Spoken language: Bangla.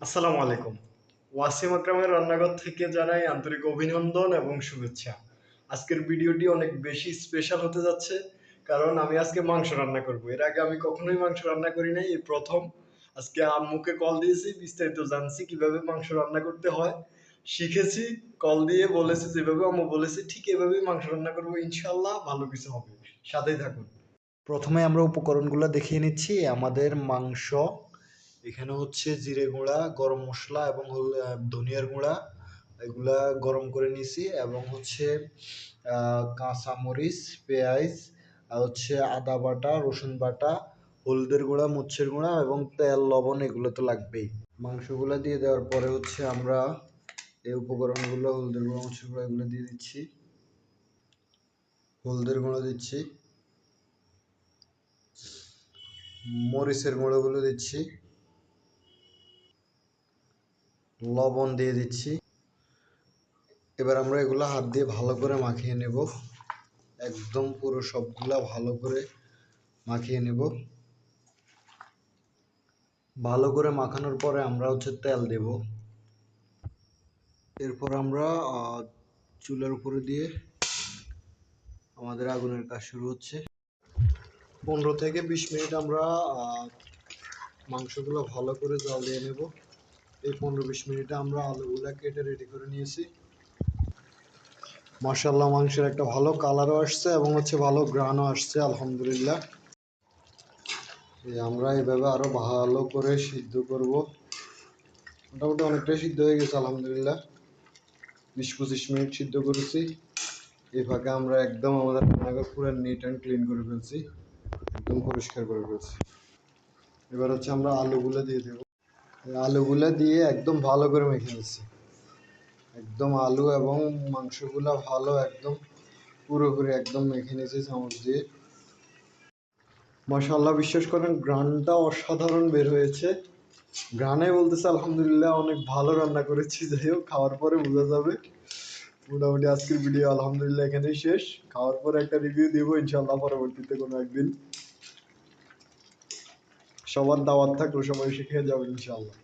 আসসালামু আলাইকুম। ওয়াসিম আকরামের রান্নাঘর থেকে জানাই আন্তরিক অভিনন্দন এবং শুভেচ্ছা। আজকের ভিডিওটি অনেক বেশি স্পেশাল হতে যাচ্ছে, কারণ আমি আজকে মাংস রান্না করব। এর আগে আমি কখনোই মাংস রান্না করি নাই, এই প্রথম। আজকে আম্মুকে কল দিয়েছি, বিস্তারিত জানছি কীভাবে মাংস রান্না করতে হয়। শিখেছি কল দিয়ে বলেছি, যেভাবে আম্মু বলেছে, ঠিক এভাবেই মাংস রান্না করব ইনশাল্লাহ ভালো কিছু হবে। সাথেই থাকুন। প্রথমে আমরা উপকরণগুলো দেখিয়ে নিচ্ছি। আমাদের মাংস এখানে হচ্ছে জিরে গুঁড়া গরম মশলা এবং ধনিয়ার গুঁড়া এগুলা গরম করে নিয়েছি এবং হচ্ছে আহ, কাঁচামরিচ পেঁয়াজ আর হচ্ছে আদা বাটা রসুন বাটা হলদের গুঁড়া মরিচের গুঁড়া এবং তেল লবণ এগুলো তো লাগবেই। মাংসগুলো দিয়ে দেওয়ার পরে হচ্ছে আমরা এই উপকরণগুলো হলদের গুঁড়া মরিচের গুঁড়া এগুলো দিয়ে দিচ্ছি। হলদের গুঁড়ো দিচ্ছি। মরিচের গুঁড়োগুলো দিচ্ছি। লবণ দিয়ে দিচ্ছি। এবার আমরা এগুলো হাত দিয়ে ভালো করে মাখিয়ে নেব। একদম পুরো সবগুলা ভালো করে মাখিয়ে নেব। ভালো করে মাখানোর পরে আমরা হচ্ছে তেল দেব। এরপর আমরা চুলার উপরে দিয়ে আমাদের আগুনের কাজ শুরু হচ্ছে। পনেরো থেকে বিশ মিনিট আমরা মাংসগুলো ভালো করে জল দিয়ে নেব। এই পনেরো বিশ মিনিটে আমরা আলুগুলা কেটে রেডি করে নিয়েছি। মার্শাল্লাহ মাংসের একটা ভালো কালারও আসছে এবং হচ্ছে ভালো গ্রানও আসছে, আলহামদুলিল্লাহ। আমরা এভাবে আরও ভালো করে সিদ্ধ করব। মোটামুটি অনেকটাই সিদ্ধ হয়ে গেছে, আলহামদুলিল্লাহ। বিশ পঁচিশ মিনিট সিদ্ধ করেছি। এই ফাঁকে আমরা একদম আমাদের রান্নাঘর পুরো নিট অ্যান্ড ক্লিন করে ফেলছি। একদম পরিষ্কার করে ফেলছি। এবার হচ্ছে আমরা আলুগুলো দিয়ে দেবো। আলুগুলো দিয়ে একদম ভালো করে মেখে নিচ্ছি। একদম আলু এবং মাংসগুলো ভালো একদম পুরোপুরি একদম মেখে নিয়েছি চামচ দিয়ে। মাশাল্লাহ বিশ্বাস করেন গ্রানটা অসাধারণ বের হয়েছে। গ্রানে বলতেছে, আলহামদুলিল্লাহ, অনেক ভালো রান্না করেছি। যাই হোক, খাওয়ার পরে বোঝা যাবে। মোটামুটি আজকের ভিডিও আলহামদুলিল্লাহ এখানেই শেষ। খাওয়ার পরে একটা রিভিউ দেবো ইনশাল্লাহ পরবর্তীতে কোনো একদিন। সবার দাওয়াত থাকলে সবাই শিখে যাবে ইনশাল্লাহ